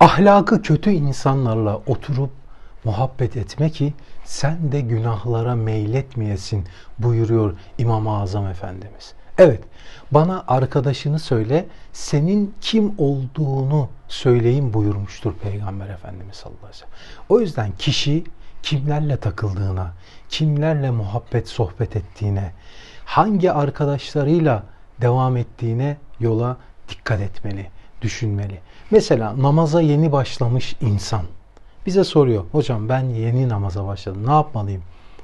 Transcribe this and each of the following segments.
Ahlakı kötü insanlarla oturup muhabbet etme ki sen de günahlara meyletmeyesin buyuruyor İmam-ı Azam Efendimiz. Evet, bana arkadaşını söyle, senin kim olduğunu söyleyin buyurmuştur Peygamber Efendimiz sallallahu aleyhi ve sellem. O yüzden kişi kimlerle takıldığına, kimlerle muhabbet sohbet ettiğine, hangi arkadaşlarıyla devam ettiğine yola dikkat etmeli, düşünmeli. Mesela namaza yeni başlamış insan bize soruyor. Hocam ben yeni namaza başladım. Ne yapmalıyım?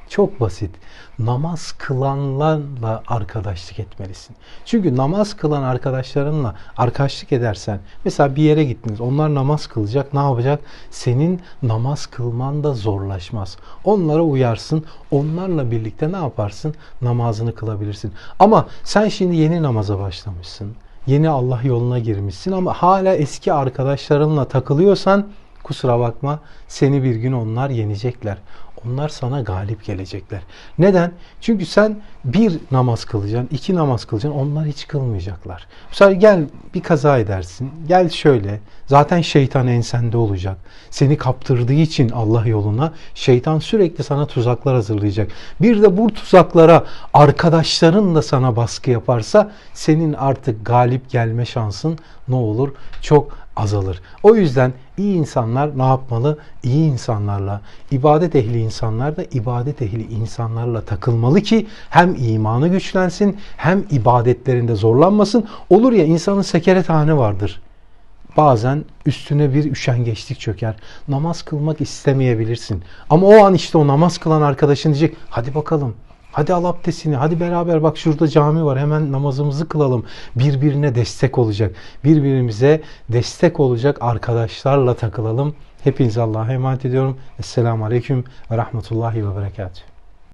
Çok basit. Namaz kılanlarla arkadaşlık etmelisin. Çünkü namaz kılan arkadaşlarınla arkadaşlık edersen, mesela bir yere gittiniz, onlar namaz kılacak, ne yapacak? Senin namaz kılman da zorlaşmaz. Onlara uyarsın, onlarla birlikte ne yaparsın? Namazını kılabilirsin. Ama sen şimdi yeni namaza başlamışsın. Yeni Allah yoluna girmişsin ama hala eski arkadaşlarınla takılıyorsan kusura bakma seni bir gün onlar yenecekler. Onlar sana galip gelecekler. Neden? Çünkü sen bir namaz kılacaksın, iki namaz kılacaksın. Onlar hiç kılmayacaklar. Bu sefer gel bir kaza edersin. Gel şöyle. Zaten şeytan ensende olacak. Seni kaptırdığı için Allah yoluna şeytan sürekli sana tuzaklar hazırlayacak. Bir de bu tuzaklara arkadaşların da sana baskı yaparsa senin artık galip gelme şansın ne olur? Çok azalır. O yüzden iyi insanlar ne yapmalı? İyi insanlarla, ibadet ehli insanlar da ibadet ehli insanlarla takılmalı ki hem imanı güçlensin hem ibadetlerinde zorlanmasın. Olur ya insanın sekerethane vardır. Bazen üstüne bir üşengeçlik çöker. Namaz kılmak istemeyebilirsin. Ama o an işte o namaz kılan arkadaşın diyecek hadi bakalım Hadi al abdestini, hadi beraber bak şurada cami var hemen namazımızı kılalım. Birbirine destek olacak. Birbirimize destek olacak arkadaşlarla takılalım. Hepinize Allah'a emanet ediyorum. Esselamu Aleyküm ve Rahmetullahi ve Berekatuhu.